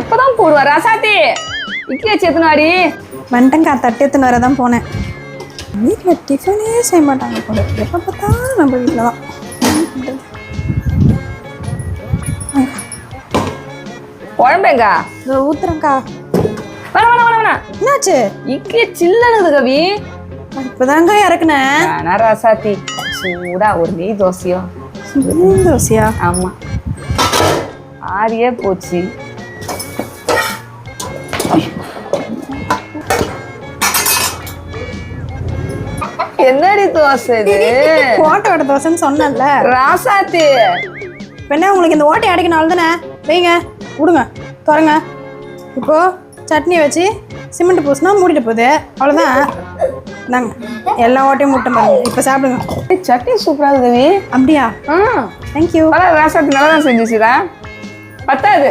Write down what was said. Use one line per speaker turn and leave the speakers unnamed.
எப்பதான் போடுவ ராசாத்தி இட்லி சேத்துனாடி
வந்துட்டேங்க்கா தட்டு எடுத்துன்னு வர தான் போனேன். வீட்டில் டிஃபனே செய்ய மாட்டாங்க போல எப்போ பார்த்தாலும் நம்ம வீட்டில் தான்.
குழம்பேங்க
ஊத்துறேங்க்கா
வேணா வேணா வேணா
என்னாச்சு?
இட்லி சில்லனுது கவி.
இப்போதாங்க இறக்குனேன்.
வேணா ராசாத்தி. சூடா ஒரு நெய் தோசையோ.
ம், தோசையா?
ஆமா. ஆறியே போச்சு. என்னடி தோசை இது?
ஓட்டோட தோசைன்னு சொன்னேன்ல.
ராசாத்தி.
என்ன உங்களுக்கு இந்த ஓட்டை அடைக்கணும் தானே? வைங்க விடுங்க திறங்க. இப்போ சட்னி வச்சு சிமெண்ட் பூசினா மூடிட்டு போகுது. அவ்வளோதான் நாங்க எல்லா ஓட்டையும் முட்டை பாருங்க. இப்போ சாப்பிடுங்க.
சட்னி சூப்பரா இருக்கு கவி
அப்படியா?
ம்
தேங்க்யூ
ராசாத்தி நல்லா தான் செஞ்சுச்சுடா. பத்தாது.